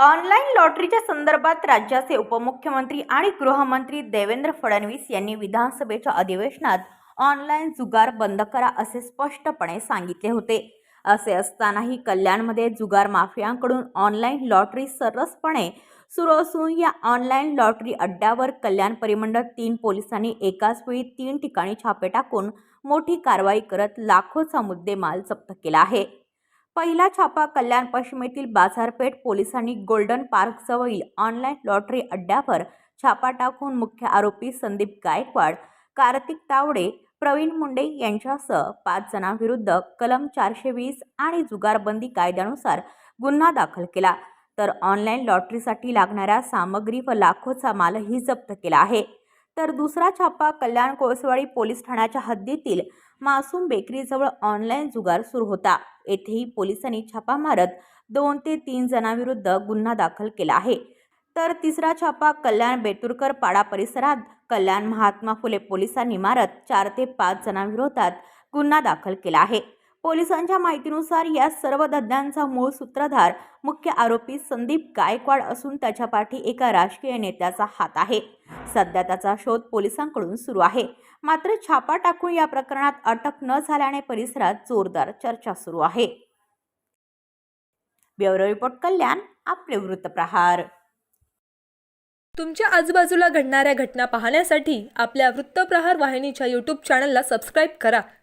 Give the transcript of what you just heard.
Online लॉटरीच्या संदर्भात राज्याचे उपमुख्यमंत्री आणि गृहमंत्री देवेंद्र फडणवीस यांनी विधानसभेच्या अधिवेशनात ऑनलाईन जुगार बंद करा असे स्पष्टपणे सांगितले होते. असे असतानाही कल्याणमध्ये जुगार माफियांकडून ऑनलाईन लॉटरी सरसपणे सुरू असून या ऑनलाईन लॉटरी अड्ड्यावर कल्याण परिमंडळ तीन पोलिसांनी एकाच वेळी तीन ठिकाणी छापे टाकून मोठी कारवाई करत लाखोचा मुद्देमाल जप्त केला आहे. पहिला छापा कल्याण पश्चिमेतील बाजारपेठ पोलिसांनी गोल्डन पार्कजवळील ऑनलाईन लॉटरी अड्ड्यावर छापा टाकून मुख्य आरोपी संदीप गायकवाड कार्तिक तावडे प्रवीण मुंडे यांच्यासह पाच जणांविरुद्ध कलम चारशे वीस आणि जुगारबंदी कायद्यानुसार गुन्हा दाखल केला. तर ऑनलाईन लॉटरीसाठी लागणाऱ्या सामग्री व लाखोचा मालही जप्त केला आहे. तर दुसरा छापा कल्याण कोळसवाडी पोलीस ठाण्याच्या हद्दीतील मासूम बेकरीजवळ ऑनलाईन जुगार सुरू होता. येथेही पोलिसांनी छापा मारत दोन ते तीन जणांविरुद्ध गुन्हा दाखल केला आहे. तर तिसरा छापा कल्याण बेतुरकर पाडा परिसरात कल्याण महात्मा फुले पोलिसांनी मारत चार ते पाच जणांविरोधात गुन्हा दाखल केला आहे. पोलिसांच्या माहितीनुसार या सर्व धंद्यांचा मूळ सूत्रधार मुख्य आरोपी संदीप गायकवाड असून त्याच्या पाठी एका राजकीय नेत्याचा हात आहे. सध्या त्याचा शोध पोलिसांकडून सुरू आहे. मात्र छापा टाकून या प्रकरणात अटक न झाल्याने परिसरात जोरदार चर्चा सुरू आहे. ब्युरो रिपोर्ट कल्याण आपले वृत्तप्रहार तुमच्या आजूबाजूला घडणाऱ्या घटना पाहण्यासाठी आपल्या वृत्तप्रहार वाहिनीच्या यूट्यूब चॅनलला सबस्क्राईब करा.